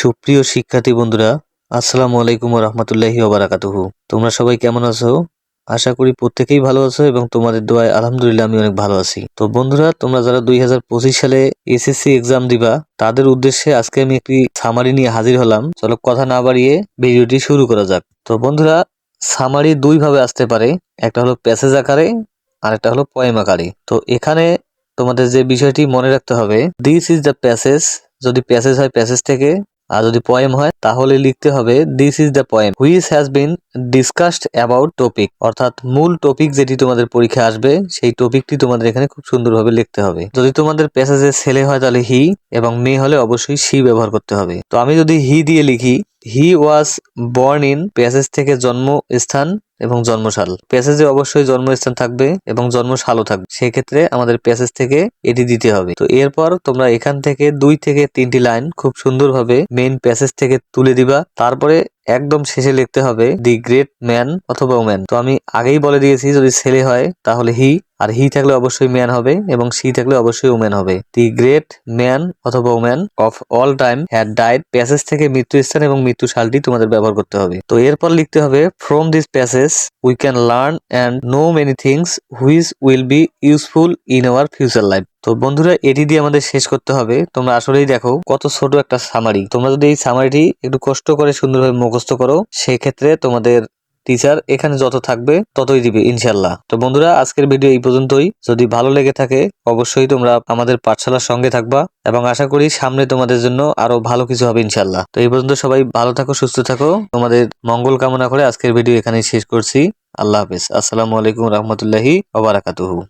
সুপ্রিয় শিক্ষার্থী বন্ধুরা, আসসালামু আলাইকুম রহমতুল্লাহি ওবারাকাতুহু। তোমরা সবাই কেমন আছো? আশা করি প্রত্যেকেই ভালো আছো এবং তোমাদের দোয়ায় আলহামদুলিল্লাহ আমি অনেক ভালো আছি। তো বন্ধুরা, তোমরা যারা দুই হাজার পঁচিশ সালে এসএসসি এক্সাম দিবা, তাদের উদ্দেশ্যে আজকে আমি একটি সামারি নিয়ে হাজির হলাম। চলো কথা না বাড়িয়ে ভিডিওটি শুরু করা যাক। তো বন্ধুরা সামারি দুই ভাবে আসতে পারে, একটা হলো প্যাসেজ আকারে, আর একটা হলো পয়েম আকারে। তো এখানে তোমাদের যে বিষয়টি মনে রাখতে হবে দিস ইজ দ্য প্যাসেজ যদি প্যাসেজ হয় প্যাসেজ থেকে আর যদি পয়েম হয়, তাহলে লিখতে হবে this is the poem which has been discussed about topic অর্থাৎ মূল টপিক যেটি তোমাদের পরীক্ষা আসবে, সেই টপিকটি তোমাদের এখানে খুব সুন্দরভাবে লিখতে হবে। যদি তোমাদের প্যাসেজে ছেলে হয় তাহলে হি এবং মেয়ে হলে অবশ্যই সি ব্যবহার করতে হবে। তো আমি যদি হি দিয়ে লিখি he was born in passage থেকে জন্ম স্থান এবং জন্মশাল। প্যাসেজে অবশ্যই জন্মস্থান থাকবে এবং জন্মশালও থাকবে। সেক্ষেত্রে আমাদের প্যাসেজ থেকে এটি দিতে হবে। তো এরপর তোমরা এখান থেকে দুই থেকে তিনটি লাইন খুব সুন্দরভাবে মেইন প্যাসেজ থেকে তুলে দিবা। তারপরে একদম শেষে লিখতে হবে দি গ্রেট ম্যান অথবা ওম্যান তো আমি আগেই বলে দিয়েছি, যদি ছেলে হয় তাহলে হি আর হি থাকলে অবশ্যই ম্যান হবে এবং সি থাকলে অবশ্যই ওম্যান হবে। দি গ্রেট ম্যান অথবা woman of all time had died passage থেকে মৃত্যু স্থান এবং মৃত্যু সালটি তোমাদের ব্যবহার করতে হবে। তো এরপর লিখতে হবে from this passage we can learn and know many things which will be useful in our future life তো বন্ধুরা, এটি দিয়ে আমাদের শেষ করতে হবে। তোমরা আসলেই দেখো কত ছোট একটা সামারি তোমরা যদি এই সামারিটি একটু কষ্ট করে সুন্দরভাবে মুখস্থ করো, সেক্ষেত্রে তোমাদের টিচার এখানে যত থাকবে, ততই দিবে ইনশাল্লাহ তো বন্ধুরা, আজকের ভিডিও এই পর্যন্তই। যদি ভালো লেগে থাকে, অবশ্যই তোমরা আমাদের পাঠশালার সঙ্গে থাকবা এবং আশা করি সামনে তোমাদের জন্য আরও ভালো কিছু হবে ইনশাল্লাহ তো এই পর্যন্ত সবাই ভালো থাকো, সুস্থ থাকো। তোমাদের মঙ্গল কামনা করে আজকের ভিডিও এখানেই শেষ করছি। আল্লাহ হাফিজ। আসসালামু আলাইকুম রহমতুল্লাহি ওবারাকাতুহু